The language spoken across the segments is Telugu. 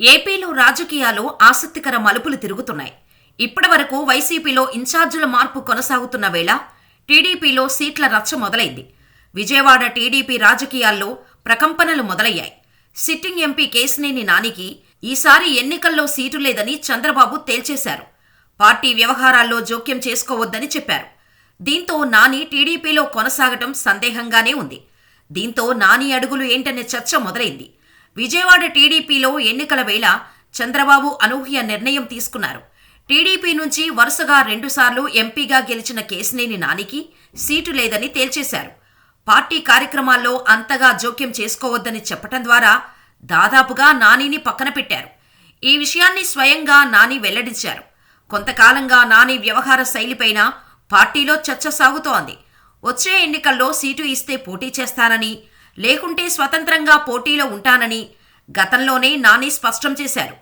ఏపీలో రాజకీయాలు ఆసక్తికర మలుపులు తిరుగుతున్నాయి. ఇప్పటివరకు వైసీపీలో ఇన్ఛార్జీల మార్పు కొనసాగుతున్న వేళ టీడీపీలో సీట్ల రచ్చ మొదలైంది. విజయవాడ టీడీపీ రాజకీయాల్లో ప్రకంపనలు మొదలయ్యాయి. సిట్టింగ్ ఎంపీ కేసినేని నానికి ఈసారి ఎన్నికల్లో సీటు లేదని చంద్రబాబు తేల్చేశారు. పార్టీ వ్యవహారాల్లో జోక్యం చేసుకోవద్దని చెప్పారు. దీంతో నాని టీడీపీలో కొనసాగటం సందేహంగానే ఉంది. దీంతో నాని అడుగులు ఏంటనే చర్చ మొదలైంది. విజయవాడ టీడీపీలో ఎన్నికల వేళ చంద్రబాబు అనూహ్య నిర్ణయం తీసుకున్నారు. టీడీపీ నుంచి వరుసగా రెండుసార్లు ఎంపీగా గెలిచిన కేసినేని నానికి సీటు లేదని తేల్చేశారు. పార్టీ కార్యక్రమాల్లో అంతగా జోక్యం చేసుకోవద్దని చెప్పటం ద్వారా దాదాపుగా నానిని పక్కన పెట్టారు. ఈ విషయాన్ని స్వయంగా నాని వెల్లడించారు. కొంతకాలంగా నాని వ్యవహార శైలిపైన పార్టీలో చర్చ సాగుతోంది. వచ్చే ఎన్నికల్లో సీటు ఇస్తే పోటీ చేస్తానని లేకుంటే స్వతంత్రంగా పోటీలో ఉంటానని గతంలోనే నాని స్పష్టం చేశారు.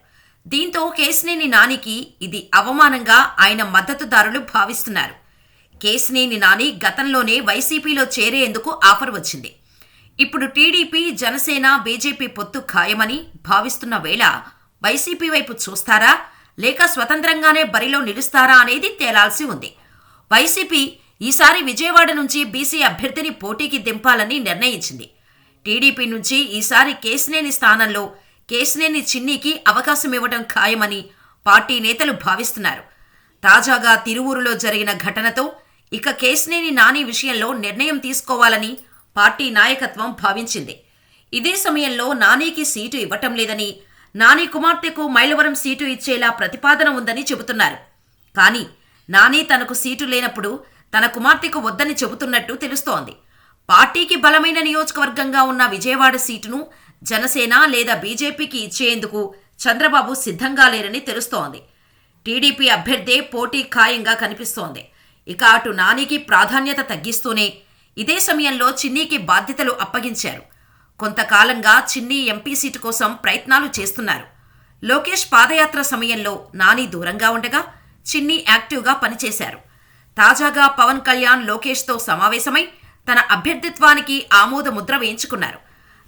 దీంతో కేసినేని నానికి ఇది అవమానంగా ఆయన మద్దతుదారులు భావిస్తున్నారు. కేసినేని నాని గతంలోనే వైసీపీలో చేరేందుకు ఆఫర్ వచ్చింది. ఇప్పుడు టీడీపీ జనసేన బీజేపీ పొత్తు ఖాయమని భావిస్తున్న వేళ వైసీపీ వైపు చూస్తారా? లేక స్వతంత్రంగానే బరిలో నిలుస్తారా అనేది తేలాల్సి ఉంది. వైసీపీ ఈసారి విజయవాడ నుంచి బీసీ అభ్యర్థిని పోటీకి దింపాలని నిర్ణయించింది. టీడీపీ నుంచి ఈసారి కేసినేని స్థానంలో కేసినేని చిన్నీకి అవకాశం ఇవ్వడం ఖాయమని పార్టీ నేతలు భావిస్తున్నారు. తాజాగా తిరువూరులో జరిగిన ఘటనతో ఇక కేసినేని నాని విషయంలో నిర్ణయం తీసుకోవాలని పార్టీ నాయకత్వం భావించింది. ఇదే సమయంలో నానికి సీటు ఇవ్వటం లేదని నాని కుమార్తెకు మైలవరం సీటు ఇచ్చేలా ప్రతిపాదన ఉందని చెబుతున్నారు. కానీ నాని తనకు సీటు లేనప్పుడు తన కుమార్తెకు వద్దని చెబుతున్నట్టు తెలుస్తోంది. పార్టీకి బలమైన నియోజకవర్గంగా ఉన్న విజయవాడ సీటును జనసేన లేదా బీజేపీకి ఇచ్చేందుకు చంద్రబాబు సిద్ధంగా లేరని తెలుస్తోంది. టీడీపీ అభ్యర్థే పోటీ ఖాయంగా కనిపిస్తోంది. ఇక అటు నానికి ప్రాధాన్యత తగ్గిస్తూనే ఇదే సమయంలో చిన్నీకి బాధ్యతలు అప్పగించారు. కొంతకాలంగా చిన్ని ఎంపీ సీటు కోసం ప్రయత్నాలు చేస్తున్నారు. లోకేష్ పాదయాత్ర సమయంలో నాని దూరంగా ఉండగా చిన్ని యాక్టివ్గా పనిచేశారు. తాజాగా పవన్ కళ్యాణ్ లోకేష్తో సమావేశమై తన అభ్యర్థిత్వానికి ఆమోద ముద్ర వేయించుకున్నారు.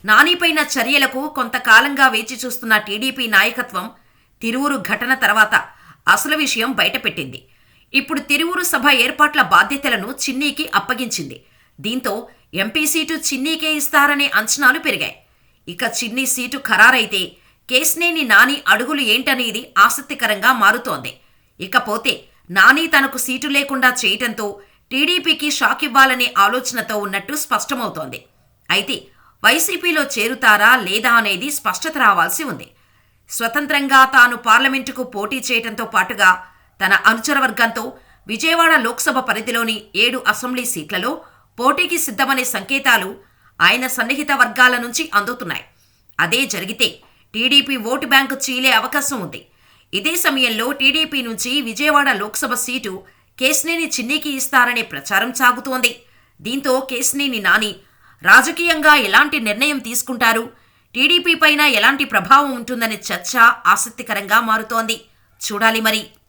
నానిపైన చర్యలకు కొంతకాలంగా వేచి చూస్తున్న టీడీపీ నాయకత్వం తిరువురు ఘటన తర్వాత అసలు విషయం బయటపెట్టింది. ఇప్పుడు తిరువురు సభ ఏర్పాట్ల బాధ్యతలను చిన్నీకి అప్పగించింది. దీంతో ఎంపీ సీటు చిన్నీకే ఇస్తారనే అంచనాలు పెరిగాయి. ఇక చిన్ని సీటు ఖరారైతే కేసినేని నాని అడుగులు ఏంటనేది ఆసక్తికరంగా మారుతోంది. ఇకపోతే నాని తనకు సీటు లేకుండా చేయటంతో టీడీపీకి షాక్ ఇవ్వాలనే ఆలోచనతో ఉన్నట్టు స్పష్టమవుతోంది. అయితే వైసీపీలో చేరుతారా లేదా అనేది స్పష్టత రావాల్సి ఉంది. స్వతంత్రంగా తాను పార్లమెంటుకు పోటీ చేయటంతో పాటుగా తన అనుచర వర్గంతో విజయవాడ లోక్సభ పరిధిలోని ఏడు అసెంబ్లీ సీట్లలో పోటీకి సిద్ధమనే సంకేతాలు ఆయన సన్నిహిత వర్గాల నుంచి అందుతున్నాయి. అదే జరిగితే టీడీపీ ఓటు బ్యాంకు చీలే అవకాశం ఉంది. ఇదే సమయంలో టీడీపీ నుంచి విజయవాడ లోక్సభ సీటు కేసినేని చిన్నీకి ఇస్తారనే ప్రచారం సాగుతోంది. దీంతో కేసినేని నాని రాజకీయంగా ఎలాంటి నిర్ణయం తీసుకుంటారు? టీడీపీ పైన ఎలాంటి ప్రభావం ఉంటుందనే చర్చ ఆసక్తికరంగా మారుతోంది. చూడాలి మరి.